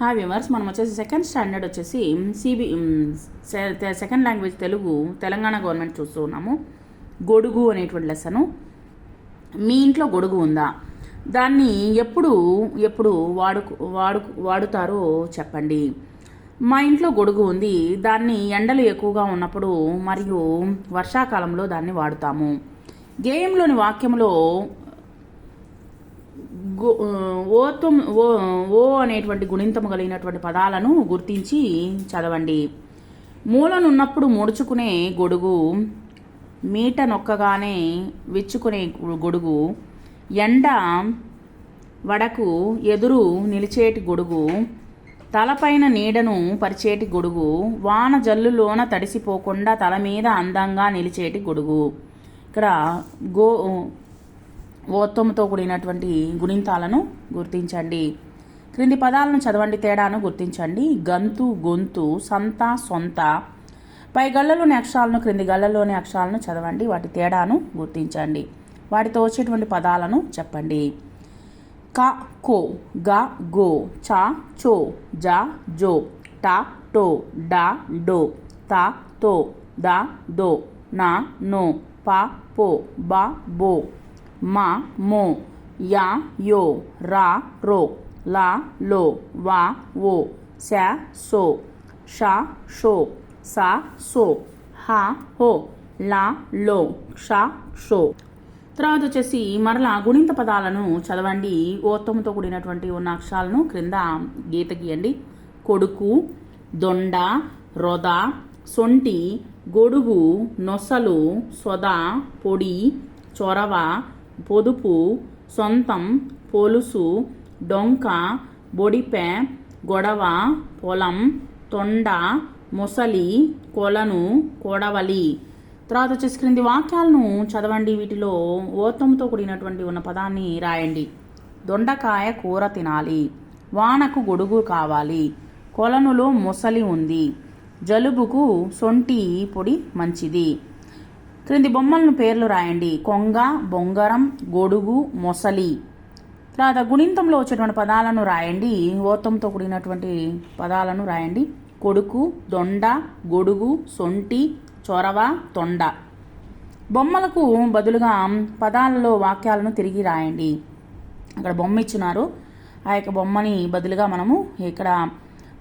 Hi viewers మనం వచ్చేసి second standard వచ్చేసి CB second language Telugu Telangana government చూస్తూ ఉన్నాము. గొడుగు అనేటువంటి లెసను. మీ ఇంట్లో గొడుగు ఉందా? దాన్ని ఎప్పుడు ఎప్పుడు వాడు వాడు వాడుతారో చెప్పండి. మా ఇంట్లో గొడుగు ఉంది దాన్ని ఎండలు ఎక్కువగా ఉన్నప్పుడు మరియు వర్షాకాలంలో దాన్ని వాడుతాము. గేయంలోని వాక్యంలో గో ఓ ఓ అనేటువంటి గుణింతము కలిగినటువంటి పదాలను గుర్తించి చదవండి. మూలనున్నప్పుడు ముడుచుకునే గొడుగు మీట నొక్కగానే విచ్చుకునే గొడుగు ఎండ వడకు ఎదురు నిలిచేటి గొడుగు తలపైన నీడను పరిచేటి గొడుగు వాన జల్లులోన తడిసిపోకుండా తల మీద అందంగా నిలిచేటి గొడుగు. ఇక్కడ గో ఓత్తముతో కూడినటువంటి గుణింతాలను గుర్తించండి. క్రింది పదాలను చదవండి తేడాను గుర్తించండి. గంతు గొంతు సంత సొంత. పై గళ్ళలోని అక్షరాలను క్రింది గళ్ళలోని అక్షరాలను చదవండి. వాటి తేడాను గుర్తించండి. వాటితో వచ్చేటువంటి పదాలను చెప్పండి. క కో గ గో చ చో జ జో ట టో డ డో త తో ద దో నా నో ప పో బ బో. మా మో యా యో రా రో లా లో వా ఓ శా సో షా షో సా సో హా హో లా లో షా షో. తర్వాత వచ్చేసి మరలా గుణింత పదాలను చదవండి. ఓత్తముతో కూడినటువంటి ఉన్న అక్షరాలను క్రింద గీత గీయండి. కొడుకు దొండ రొద సొంటి గొడుగు నొసలు సొద పొడి చొరవ పొదుపు సొంతం పొలుసు డొంక బొడిపె గొడవ పొలం తొండ మొసలి కొలను కొడవలి. తర్వాత వచ్చేసి క్రింది వాక్యాలను చదవండి. వీటిలో ఓతంతో కూడినటువంటి ఉన్న పదాన్ని రాయండి. దొండకాయ కూర తినాలి. వానకు గొడుగు కావాలి. కొలనులో మొసలి ఉంది. జలుబుకు సొంటి పొడి మంచిది. క్రింది బొమ్మలను పేర్లు రాయండి. కొంగ బొంగరం గొడుగు మొసలి. తర్వాత గుణింతంలో వచ్చేటువంటి పదాలను రాయండి. ఓతంతో కూడినటువంటి పదాలను రాయండి. కొడుకు దొండ గొడుగు సొంటి చొరవ తొండ. బొమ్మలకు బదులుగా పదాలలో వాక్యాలను తిరిగి రాయండి. అక్కడ బొమ్మ ఇచ్చినారు. ఆ యొక్క బొమ్మని బదులుగా మనము ఇక్కడ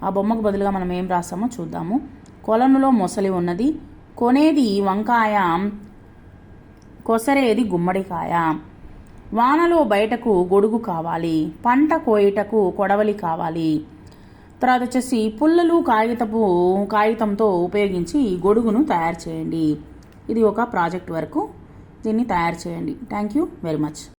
ఆ బొమ్మకు బదులుగా మనం ఏం రాస్తామో చూద్దాము. కొలనులో మొసలి ఉన్నది. కొనేది వంకాయ కొసరేది గుమ్మడికాయ వానలో బయటకు గొడుగు కావాలి పంట కోయటకు కొడవలి కావాలి. తర్వాత వచ్చేసి పుల్లలు కాగితపు కాగితంతో ఉపయోగించి గొడుగును తయారు చేయండి. ఇది ఒక ప్రాజెక్ట్ వరకు. దీన్ని తయారు చేయండి. Thank you very much